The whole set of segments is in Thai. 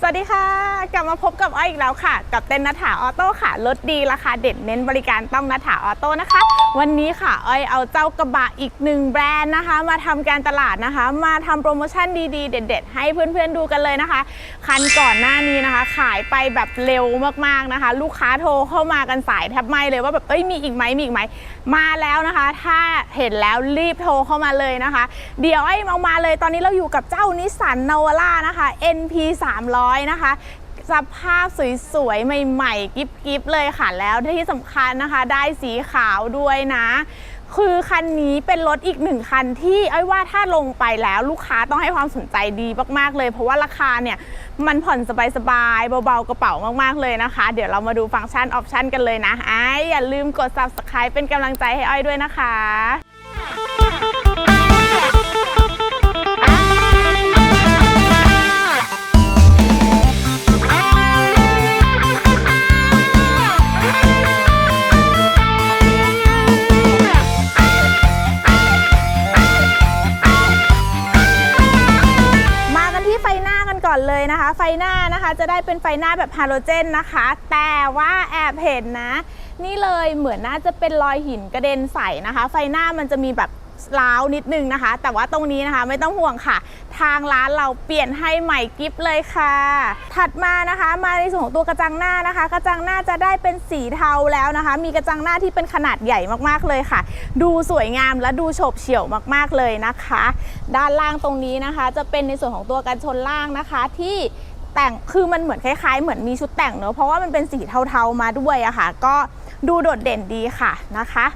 สวัสดีค่ะ กลับมาพบกับอ้อยอีกแล้วค่ะ กับเต้นนัฐาออโต้ค่ะลดดีราคาเด็ดเน้นบริการต้องนัฐาออโต้นะคะ วันนี้ค่ะอ้อยเอาเจ้ากระบะอีกหนึ่งแบรนด์นะคะ มาทำการตลาดนะคะ มาทำโปรโมชั่นดีๆ เด็ด ๆ ให้เพื่อนๆดูกันเลยนะคะ คันก่อนหน้านี้นะคะ ขายไปแบบเร็วมากๆนะคะ ลูกค้าโทรเข้ามากันสายแทบไหมเลยว่าแบบเอ้ยมีอีกไหมมีอีกไหมมาแล้วนะคะ ถ้าเห็นแล้วรีบโทรเข้ามาเลยนะคะ เดี๋ยวไอ้เอามาเลยตอนนี้เราอยู่กับเจ้านิสสันนาวาร่านะคะ NP 300นะคะสภาพสวยๆ ใหม่ๆ กิ๊บๆเลยค่ะ แล้วที่สำคัญนะคะ ได้สีขาวด้วยนะ คือคันนี้เป็นรถอีกหนึ่งคันที่อ้ยว่าถ้าลงไปแล้วลูกค้าต้องให้ความสนใจดีมากๆเลย เพราะว่าราคาเนี่ย มันผ่อนสบายๆ เบาๆ กระเป๋ามากๆเลยนะคะ เดี๋ยวเรามาดูฟังก์ชันออปชันกันเลยนะไอ้อย่าลืมกด subscribe เป็นกำลังใจให้อ้อยด้วยนะคะ เลยนะคะ ไฟหน้านะคะจะได้เป็นไฟหน้าแบบฮาโลเจนนะคะ แต่ว่าแอบเห็นนะ นี่เลยเหมือนน่าจะเป็นรอยหินกระเด็นใส่นะคะ ไฟหน้ามันจะมีแบบ ล้าวนิดนึงนะคะ แต่ว่าตรงนี้นะคะไม่ต้องห่วงค่ะ ทางร้านเราเปลี่ยนให้ใหม่กิฟเลยค่ะ ถัดมานะคะมาในส่วนของตัวกระจังหน้านะคะ กระจังหน้าจะได้เป็นสีเทาแล้วนะคะ มีกระจังหน้าที่เป็นขนาดใหญ่มากๆเลยค่ะ ดูสวยงามและดูโฉบเฉี่ยวมากๆเลยนะคะ ด้านล่างตรงนี้นะคะ จะเป็นในส่วนของตัวกันชนล่างนะคะที่แต่งคือมันเหมือนคล้ายๆ เหมือนมีชุดแต่งเนอะเพราะว่ามันเป็นสีเทาๆมาด้วยอะค่ะ ก็ดูโดดเด่นดีค่ะนะคะ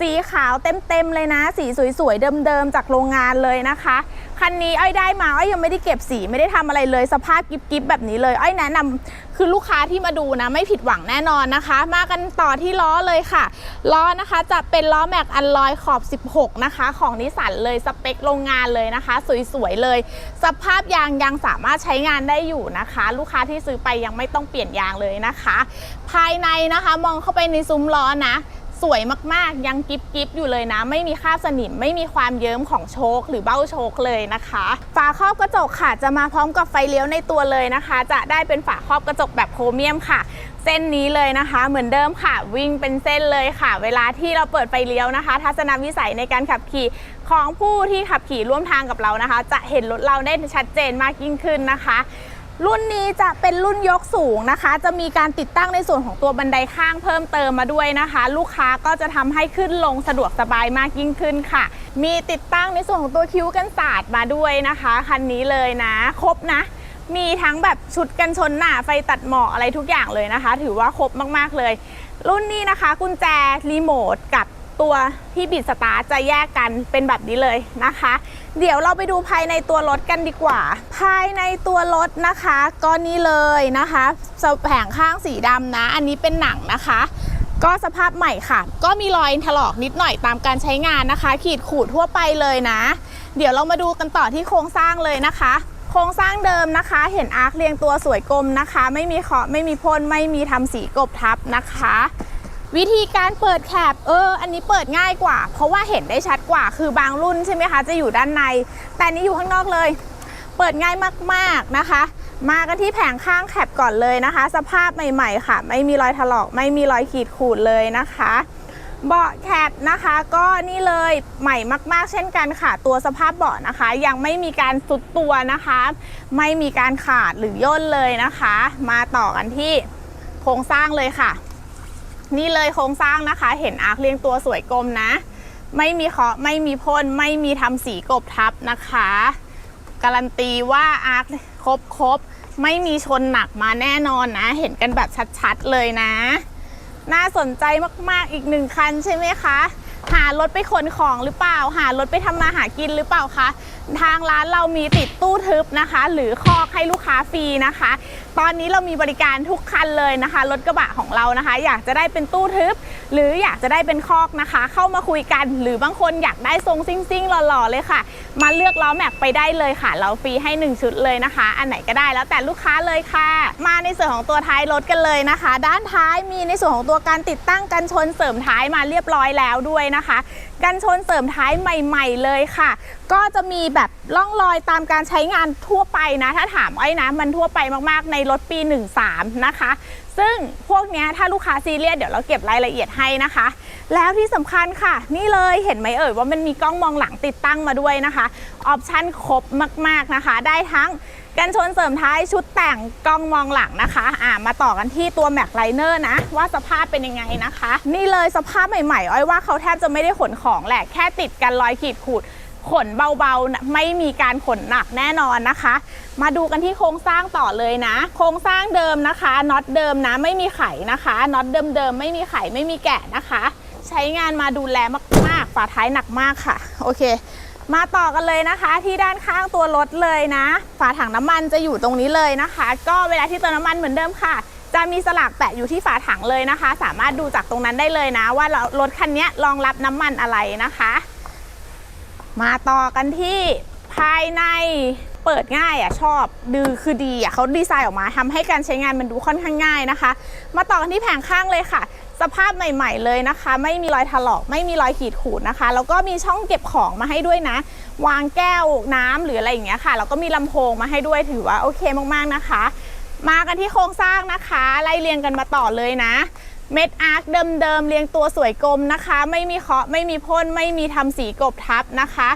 สีขาวเต็มๆเลยนะ สีสวยๆเดิมๆจากโรงงานเลยนะคะ คันนี้อ้อยได้มาอ้อยยังไม่ได้เก็บสีไม่ได้ทำอะไรเลยสภาพกิ๊บๆแบบนี้เลยอ้อยแนะนำคือลูกค้าที่มาดูนะ ไม่ผิดหวังแน่นอนนะคะ มากันต่อที่ล้อเลยค่ะล้อนะคะจะเป็นล้อแม็กอันลอยขอบ 16 นะคะ ของนิสสันเลยสเปคโรงงานเลยนะคะ สวยๆเลย สภาพยางยังสามารถใช้งานได้อยู่นะคะ ลูกค้าที่ซื้อไปยังไม่ต้องเปลี่ยนยางเลยนะคะ ภายในนะคะมองเข้าไปในซุ้มล้อนะ สวยมากๆ ยังกิบกิอยู่เลยนะ ไม่มีคราบสนิม ไม่มีความเยิ้มของโชคหรือเบ้าโชคเลยนะคะ ฝาครอบกระจกค่ะ จะมาพร้อมกับไฟเลี้ยวในตัวเลยนะคะ จะได้เป็นฝาครอบกระจกแบบโครเมียมค่ะ เส้นนี้เลยนะคะ เหมือนเดิมค่ะ วิ่งเป็นเส้นเลยค่ะ เวลาที่เราเปิดไฟเลี้ยวนะคะ ทัศนวิสัยในการขับขี่ของผู้ที่ขับขี่ร่วมทางกับเรานะคะ จะเห็นรถเราได้ชัดเจนมากยิ่งขึ้นนะคะ รุ่นนี้จะเป็นรุ่นยกสูงนะคะ จะมีการติดตั้งในส่วนของตัวบันไดข้างเพิ่มเติมมาด้วยนะคะ ลูกค้าก็จะทำให้ขึ้นลงสะดวกสบายมากยิ่งขึ้นค่ะ มีติดตั้งในส่วนของตัวคิ้วกันศาสตร์มาด้วยนะคะคันนี้เลยนะ ครบนะ มีทั้งแบบชุดกันชนหน้าไฟตัดหมอกอะไรทุกอย่างเลยนะคะ ถือว่าครบมากๆเลย รุ่นนี้นะคะ กุญแจรีโมทกับ ตัวที่บิดสตาร์จะแยกกันเป็นแบบนี้เลยนะคะ เดี๋ยวเราไปดูภายในตัวรถกันดีกว่า ภายในตัวรถนะคะก็นี่เลยนะคะแผงข้างสีดำนะ อันนี้เป็นหนังนะคะ ก็สภาพใหม่ค่ะ ก็มีรอยถลอกนิดหน่อยตามการใช้งานนะคะ ขีดขูดทั่วไปเลยนะ เดี๋ยวเรามาดูกันต่อที่โครงสร้างเลยนะคะโครงสร้างเดิมนะคะ เห็นอาร์คเรียงตัวสวยกลมนะคะ ไม่มีเคาะไม่มีพ่นไม่มีทำสีกบทับนะคะ วิธีการเปิดแคปเออ อันนี้เปิดง่ายกว่า เพราะว่าเห็นได้ชัดกว่า คือบางรุ่นใช่ไหมคะ จะอยู่ด้านใน แต่อันนี้อยู่ข้างนอกเลย เปิดง่ายมากๆนะคะ มากันที่แผงข้างแคปก่อนเลยนะคะ สภาพใหม่ๆค่ะ ไม่มีรอยถลอก ไม่มีรอยขีดขูดเลยนะคะ เบาะแคปนะคะ ก็นี่เลยใหม่มากๆ เช่นกันค่ะ ตัวสภาพเบาะนะคะ ยังไม่มีการสุดตัวนะคะ ไม่มีการขาดหรือย่นเลยนะคะ มาต่อกันที่โครงสร้างเลยค่ะ นี่เลยโครงสร้างนะคะ เห็นอาร์คเรียงตัวสวยกลมนะ ไม่มีเคาะไม่มีพ่นไม่มีทำสีกบทับนะคะ การันตีว่าอาร์คครบครบไม่มีชนหนักมาแน่นอนนะ เห็นกันแบบชัดๆเลยนะ น่าสนใจมากๆอีกหนึ่งคันใช่ไหมคะ หารถไปขนของหรือเปล่า หารถไปทำมาหากินหรือเปล่าคะ ทางร้านเรามีติดตู้ทึบนะคะ หรือคอกให้ลูกค้าฟรีนะคะ ตอนนี้เรามีบริการทุกคันเลยนะคะรถกระบะของเรานะคะ อยากจะได้เป็นตู้ทึบ หรืออยากจะได้เป็นคอกนะคะ เข้ามาคุยกัน หรือบางคนอยากได้ทรงซิ่งๆหล่อๆเลยค่ะ มาเลือกล้อแม็กไปได้เลยค่ะ เราฟรีให้ 1 ชุดเลยนะคะ อันไหนก็ได้แล้วแต่ลูกค้าเลยค่ะ มาในส่วนของตัวท้ายรถกันเลยนะคะ ด้านท้ายมีในส่วนของตัวการติดตั้งกันชนเสริมท้ายมาเรียบร้อยแล้วด้วยนะคะ กันชนเสริมท้ายใหม่ ๆ เลยค่ะ ก็จะมีแบบล่องรอยตามการใช้งานทั่วไปนะ ถ้าถามไอ้นะมันทั่วไปมากๆในรถปี 13 นะคะ ซึ่งพวกนี้ถ้าลูกค้าซีเรียสเดี๋ยวเราเก็บรายละเอียดให้นะคะ แล้วที่สำคัญค่ะ นี่เลยเห็นไหมเอ่ยว่ามันมีกล้องมองหลังติดตั้งมาด้วยนะคะออปชั่นครบมากๆนะคะ ได้ทั้งกันชนเสริมท้ายชุดแต่งกล้องมองหลังนะคะอ่ามาต่อกันที่ตัวแม็กไลเนอร์นะ ว่าสภาพเป็นยังไงนะคะ นี่เลยสภาพใหม่ๆ อ้อยว่าเขาแทบจะไม่ได้ขนของแหละแค่ติดกันรอยขีดขูด ขนเบาๆ ไม่มีการขนหนักแน่นอนนะคะ มาดูกันที่โครงสร้างต่อเลยนะ โครงสร้างเดิมนะคะน็อตเดิมนะไม่มีไขนะคะน็อตเดิมๆไม่มีไขไม่มีแกะนะคะ ใช้งานมาดูแลมากๆฝาท้ายหนักมากค่ะ โอเค มาต่อกันเลยนะคะ ที่ด้านข้างตัวรถเลยนะ ฝาถังน้ำมันจะอยู่ตรงนี้เลยนะคะ ก็เวลาที่เติมน้ำมันเหมือนเดิมค่ะจะมีสลากแปะอยู่ที่ฝาถังเลยนะคะ สามารถดูจากตรงนั้นได้เลยนะ ว่ารถคันนี้รองรับน้ำมันอะไรนะคะ มาต่อกันที่ภายในเปิดง่ายอะชอบดือคือดีอะเขาดีไซน์ออกมาทำให้การใช้งานมันดูค่อนข้างง่ายนะคะ มาต่อกันที่แผงข้างเลยค่ะ สภาพใหม่ ๆเลยนะคะ ไม่มีรอยถลอกไม่มีรอยขีดขูดนะคะ แล้วก็มีช่องเก็บของมาให้ด้วยนะ วางแก้วน้ำหรืออะไรอย่างเงี้ยค่ะแล้วก็มีลำโพงมาให้ด้วยถือว่าโอเคมากๆนะคะ มากันที่โครงสร้างนะคะ ไล่เรียงกันมาต่อเลยนะ เม็ดอาร์คเดิมๆเรียงตัวสวยกลมนะคะ ไม่มีเคาะไม่มีพ่นไม่มีทำสีกบทับนะคะ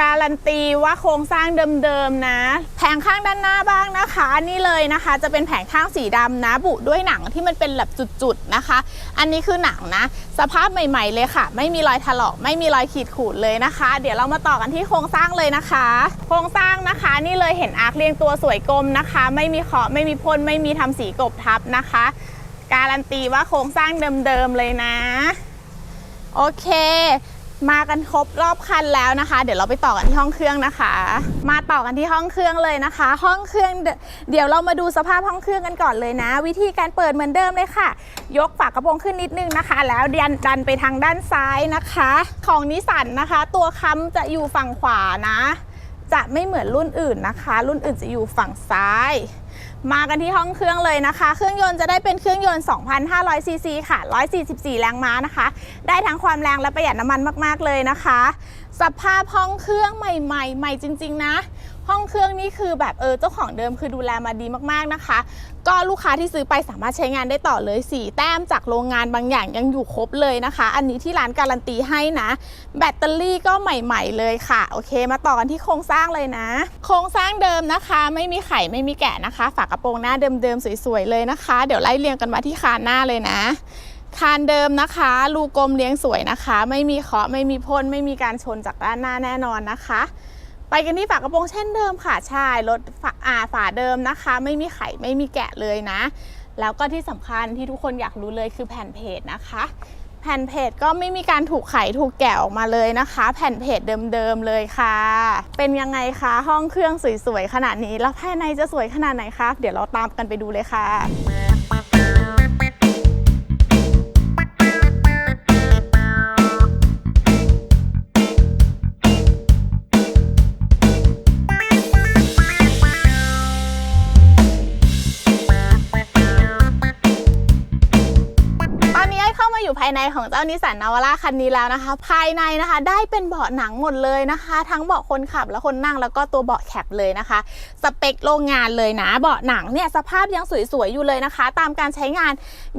การันตีว่าโครงสร้างเดิมๆนะ แผงข้างด้านหน้าบ้างนะคะ นี่เลยนะคะ จะเป็นแผงข้างสีดำนะบุด้วยหนังที่มันเป็นแบบจุดๆนะคะ อันนี้คือหนังนะ สภาพใหม่ๆเลยค่ะ ไม่มีรอยถลอกไม่มีรอยขีดขูดเลยนะคะ เดี๋ยวเรามาต่อกันที่โครงสร้างเลยนะคะ โครงสร้างนะคะ นี่เลยเห็นอาร์คเรียงตัวสวยกลมนะคะ ไม่มีเคาะไม่มีพ่นไม่มีทำสีกบทับนะคะ การันตีว่าโครงสร้างเดิมๆเลยนะ โอเค มากันครบรอบคันแล้วนะคะ เดี๋ยวเราไปต่อกันที่ห้องเครื่องนะคะ มาต่อกันที่ห้องเครื่องเลยนะคะ ห้องเครื่องเดี๋ยวเรามาดูสภาพห้องเครื่องกันก่อนเลยนะ วิธีการเปิดเหมือนเดิมเลยค่ะ ยกฝากระโปรงขึ้นนิดนึงนะคะ แล้วดันดันไปทางด้านซ้ายนะคะ ของนิสสันนะคะ ตัวค้ำจะอยู่ฝั่งขวานะ จะไม่เหมือนรุ่นอื่นนะคะ รุ่นอื่นจะอยู่ฝั่งซ้าย มากันที่ห้องเครื่องเลยนะคะ เครื่องยนต์จะได้เป็นเครื่องยนต์2,500ซีซีค่ะ 144 แรงม้านะคะ ได้ทั้งความแรงและประหยัดน้ำมันมาก ๆ เลยนะคะ สภาพห้องเครื่องใหม่ ๆ ใหม่จริง ๆ นะ ห้องเครื่องนี่คือแบบเออเจ้าของเดิมคือดูแลมาดีมากๆนะคะ ก็ลูกค้าที่ซื้อไปสามารถใช้งานได้ต่อเลย4แต้มจากโรงงานบางอย่างยังอยู่ครบเลยนะคะ อันนี้ที่ร้านการันตีให้นะ แบตเตอรี่ก็ใหม่ๆเลยค่ะ โอเค มาต่อกันที่โครงสร้างเลยนะ โครงสร้างเดิมนะคะ ไม่มีไข่ไม่มีแกะนะคะ ฝากระโปรงหน้าเดิมๆสวยๆเลยนะคะ เดี๋ยวไล่เรียงกันมาที่คานหน้าเลยนะคานเดิมนะคะรูกลมเลี้ยงสวยนะคะ ไม่มีเคาะไม่มีพ่นไม่มีการชนจากด้านหน้าแน่นอนนะคะ ไปกันที่ฝากระโปรงเช่นเดิมค่ะใช่รถฝาอ่าฝาเดิมนะคะ ไม่มีไข่ไม่มีแกะเลยนะ แล้วก็ที่สำคัญที่ทุกคนอยากรู้เลยคือแผ่นเพจนะคะ แผ่นเพจก็ไม่มีการถูกไขถูกแกะออกมาเลยนะคะ แผ่นเพจเดิมๆเลยค่ะ เป็นยังไงคะห้องเครื่องสวยๆขนาดนี้ แล้วภายในจะสวยขนาดไหนคะเดี๋ยวเราตามกันไปดูเลยค่ะ ในของเจ้านิสสันนาวาร่าคันนี้แล้วนะคะ ภายในนะคะได้เป็นเบาะหนังหมดเลยนะคะ ทั้งเบาะคนขับและคนนั่งแล้วก็ตัวเบาะแคปเลยนะคะ สเปคโรงงานเลยนะเบาะหนังเนี่ยสภาพยังสวยๆอยู่เลยนะคะ ตามการใช้งาน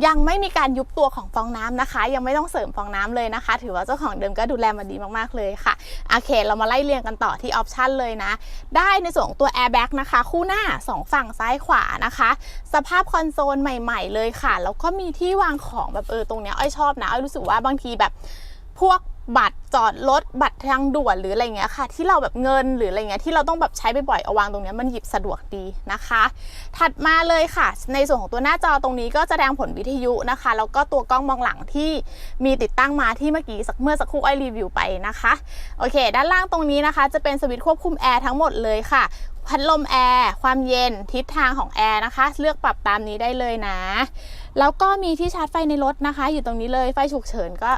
ยังไม่มีการยุบตัวของฟองน้ำนะคะ ยังไม่ต้องเสริมฟองน้ำเลยนะคะ ถือว่าเจ้าของเดิมก็ดูแลมาดีมากๆเลยค่ะโอเค เรามาไล่เรียงกันต่อที่ออปชันเลยนะ ได้ในส่วนของตัวแอร์แบ็กนะคะ คู่หน้าสองฝั่งซ้ายขวานะคะ สภาพคอนโซลใหม่ ๆ เลยค่ะแล้วก็มีที่วางของแบบเออตรงเนี้ยอ้อยชอบนะอ้อยรู้สึกว่าบางทีแบบพวกบัตรจอดรถบัตรทางด่วนหรืออะไรเงี้ยค่ะ ที่เราแบบเงินหรืออะไรเงี้ยที่เราต้องแบบใช้บ่อยๆเอาวางตรงนี้มันหยิบสะดวกดีนะคะ ถัดมาเลยค่ะ ในส่วนของตัวหน้าจอตรงนี้ก็จะแสดงผลวิทยุนะคะแล้วก็ตัวกล้องมองหลังที่มีติดตั้งมาที่เมื่อกี้สักเมื่อสักครู่อ้อรีวิวไปนะคะโอเค ด้านล่างตรงนี้นะคะ จะเป็นสวิตช์ควบคุมแอร์ทั้งหมดเลยค่ะพัดลมแอร์ความเย็นทิศทางของแอร์นะคะ เลือกปรับตามนี้ได้เลยนะ แล้วก็มีที่ชาร์จไฟในรถนะคะ อยู่ตรงนี้เลยไฟฉุกเฉินก็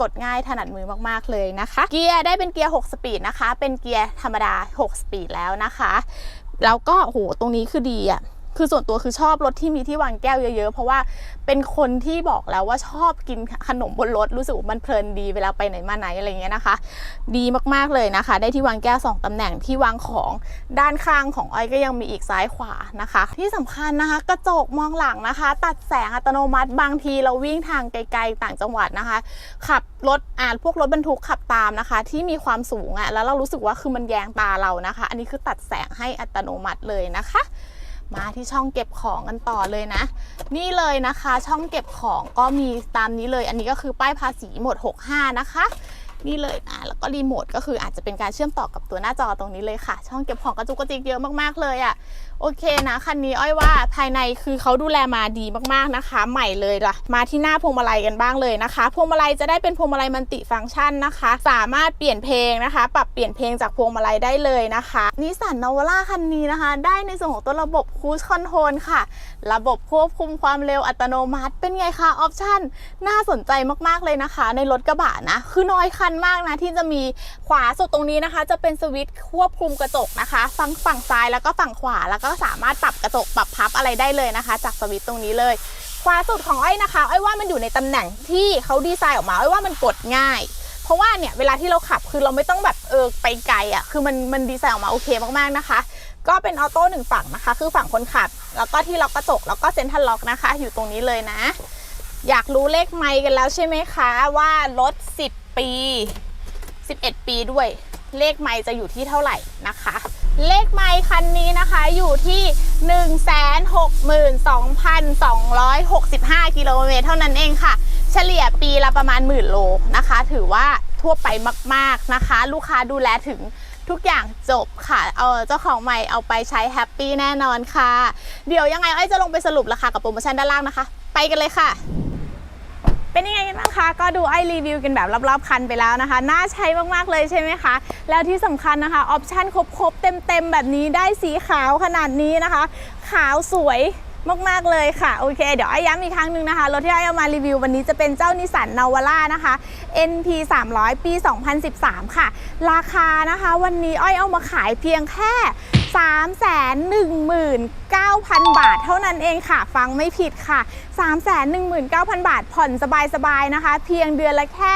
กดง่ายถนัดมือมากๆเลยนะคะ เกียร์ได้เป็นเกียร์ 6 สปีดนะคะ เป็นเกียร์ธรรมดา 6 สปีดแล้วนะคะ แล้วก็โหตรงนี้คือดีอะ คือส่วนตัวคือชอบรถที่มีที่วางแก้วเยอะๆ เพราะว่าเป็นคนที่บอกแล้วว่าชอบกินขนมบนรถรู้สึกมันเพลินดีเวลาไปไหนมาไหนอะไรเงี้ยนะคะ ดีมากๆเลยนะคะ ได้ที่วางแก้วสองตำแหน่งที่วางของด้านข้างของอ้อยก็ยังมีอีกซ้ายขวานะคะ ที่สำคัญนะคะ กระจกมองหลังนะคะ ตัดแสงอัตโนมัติบางทีเราวิ่งทางไกลๆต่างจังหวัดนะคะ ขับรถอ่านพวกรถบรรทุกขับตามนะคะ ที่มีความสูงอะ่ะแล้วเรารู้สึกว่าคือมันแยงตาเรานะคะ อันนี้คือตัดแสงให้อัตโนมัติเลยนะคะ มาที่ช่องเก็บของกันต่อเลยนะ นี่เลยนะคะ ช่องเก็บของก็มีตามนี้เลย อันนี้ก็คือป้ายภาษีหมด 65 นะคะ นี่เลยนะแล้วก็รีโมทก็คืออาจจะเป็นการเชื่อมต่อกับตัวหน้าจอตรงนี้เลยค่ะ ช่องเก็บของกระจุกกระจิกเยอะมากๆเลยอะ่ะ โอเคนะคันนี้อ้อยว่าภายในคือเขาดูแลมาดีมากๆนะคะ ใหม่เลยล่ะ มาที่หน้าพวงมาลัยกันบ้างเลยนะคะพวงมาลัยจะได้เป็นพวงมาลัยมัลติฟังก์ชันนะคะ สามารถเปลี่ยนเพลงนะคะ ปรับเปลี่ยนเพลงจากพวงมาลัยได้เลยนะคะนิสสันนาวาร่าคันนี้นะคะ ได้ในส่วนของตัวระบบคู e คอนโทรลค่ะ ระบบควบคุมความเร็วอัตโนมัติเป็นไงคะออปชั่นน่าสนใจมากๆเลยนะคะ ในรถกระบะนะ คือน้อยคันมากนะที่จะมีขวาสุดตรงนี้นะคะ จะเป็นสวิตช์ควบคุมกระจกนะคะ ฝั่งฝั่งซ้ายแล้วก็ฝั่งขวาแล้วก็็สามารถปรับกระจกปรับพับอะไรได้เลยนะคะ จากสวิตช์ตรงนี้เลย ขวาสุดของอ้อยนะคะอ้อยว่ามันอยู่ในตำแหน่งที่เขาดีไซน์ออกมาอ้อยว่ามันกดง่าย เพราะว่าเนี่ยเวลาที่เราขับคือเราไม่ต้องแบบเออไปไกลอะ่ะคือมันมันดีไซน์ออกมาโอเคมากๆนะคะ ก็เป็นออโต้หนึ่งฝั่งนะคะ คือฝั่งคนขับ แล้วก็ที่ล็อกกระจกแล้วก็เซ็นทรัลล็อกนะคะ อยู่ตรงนี้เลยนะ อยากรู้เลขไมล์กันแล้วใช่ไหมคะว่ารถ10 ปี 11 ปีด้วยเลขไมล์จะอยู่ที่เท่าไหร่นะคะ เลขไมล์คันนี้นะคะอยู่ที่ 162,265 กิโลเมตรเท่านั้นเองค่ะ เฉลี่ยปีละประมาณหมื่นโลนะคะ ถือว่าทั่วไปมาก ๆนะคะ ลูกค้าดูแลถึงทุกอย่างจบค่ะ เอาเจ้าของใหม่เอาไปใช้แฮปปี้แน่นอนค่ะ เดี๋ยวยังไงอ้อจะลงไปสรุปราคากับโปรโมชั่นด้านล่างนะคะ ไปกันเลยค่ะ เป็นยังไงกันบ้างคะ ก็ดูไอรีวิวกันแบบรอบๆคันไปแล้วนะคะ น่าใช้มากๆเลยใช่ไหมคะ แล้วที่สำคัญนะคะ ออปชั่นครบๆ เต็มๆ แบบนี้ได้สีขาวขนาดนี้นะคะ ขาวสวยมาก ๆ เลยค่ะ โอเค เดี๋ยวไอ้ย้ำอีกครั้งหนึ่งนะคะ รถที่ไอ้เอามารีวิววันนี้จะเป็นเจ้านิสสันนาวาร่านะคะ NP 300 ปี 2013 ค่ะ ราคานะคะ วันนี้อ้อยเอามาขายเพียงแค่ 319,000 บาทเท่านั้นเองค่ะ ฟังไม่ผิดค่ะ 319,000 บาท ผ่อนสบายๆนะคะ เพียงเดือนละแค่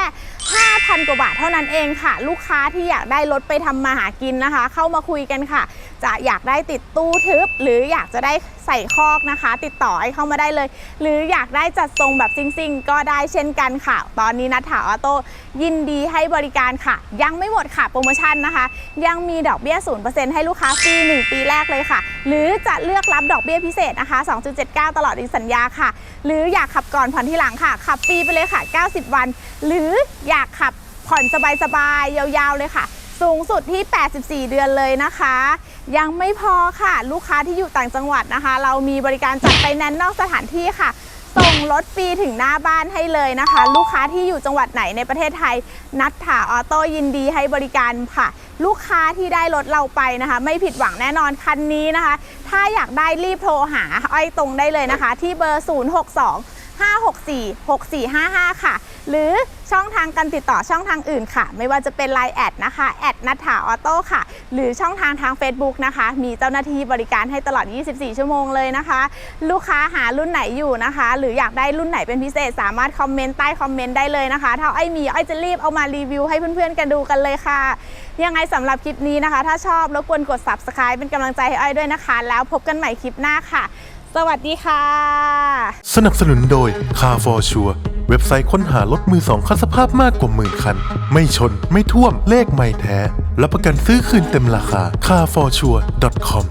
5,000 กว่าบาทเท่านั้นเองค่ะ ลูกค้าที่อยากได้รถไปทำมาหากินนะคะ เข้ามาคุยกันค่ะจะอยากได้ติดตู้ทึบ หรืออยากจะได้ใส่คอกนะคะ ติดต่อให้เข้ามาได้เลย หรืออยากได้จัดทรงแบบซิ่งๆ ก็ได้เช่นกันค่ะ ตอนนี้นัทถาออโต้ยินดีให้บริการค่ะ ยังไม่หมดค่ะโปรโมชั่นนะคะ ยังมีดอกเบี้ย 0%ให้ลูกค้าฟรี 1 ปีแรกเลยค่ะ หรือจะเลือกรับดอกเบี้ยพิเศษนะคะ 2.79 ตลอดสัญญาค่ะ หรืออยากขับก่อนผ่อนที่หลังค่ะ ขับฟรีไปเลยค่ะ 90 วัน หรืออยากขับผ่อนสบายๆยาวๆเลยค่ะ สูงสุดที่ 84 เดือนเลยนะคะ ยังไม่พอค่ะ ลูกค้าที่อยู่ต่างจังหวัดนะคะ เรามีบริการจัดไฟแนนนอกสถานที่ค่ะ ส่งรถฟรีถึงหน้าบ้านให้เลยนะคะ ลูกค้าที่อยู่จังหวัดไหนในประเทศไทย นัดถาออโต้ยินดีให้บริการค่ะ ลูกค้าที่ได้รถเราไปนะคะ ไม่ผิดหวังแน่นอนคันนี้นะคะ ถ้าอยากได้รีบโทรหาอ้อยตรงได้เลยนะคะ ที่เบอร์ 062 564 6455 ค่ะ หรือช่องทางการติดต่อช่องทางอื่นค่ะ ไม่ว่าจะเป็น Line แอดนะคะแอดนัทถาออโต้ค่ะ หรือช่องทางทาง Facebook นะคะ มีเจ้าหน้าที่บริการให้ตลอด 24 ชั่วโมงเลยนะคะ ลูกค้าหารุ่นไหนอยู่นะคะ หรืออยากได้รุ่นไหนเป็นพิเศษ สามารถคอมเมนต์ใต้คอมเมนต์ได้เลยนะคะ ถ้าไอ้มีไอ้จะรีบเอามารีวิวให้เพื่อนๆกันดูกันเลยค่ะ ยังไงสำหรับคลิปนี้นะคะ ถ้าชอบรบกวนกด subscribe เป็นกำลังใจให้ไอ้ด้วยนะคะ แล้วพบกันใหม่คลิปหน้าค่ะ สวัสดีค่ะ สนับสนุนโดย Car for Sure เว็บไซต์ค้นหารถมือสองคันสภาพมากกว่าหมื่นคัน ไม่ชนไม่ท่วมเลขไม่แท้ รับประกันซื้อคืนเต็มราคา carforsure.com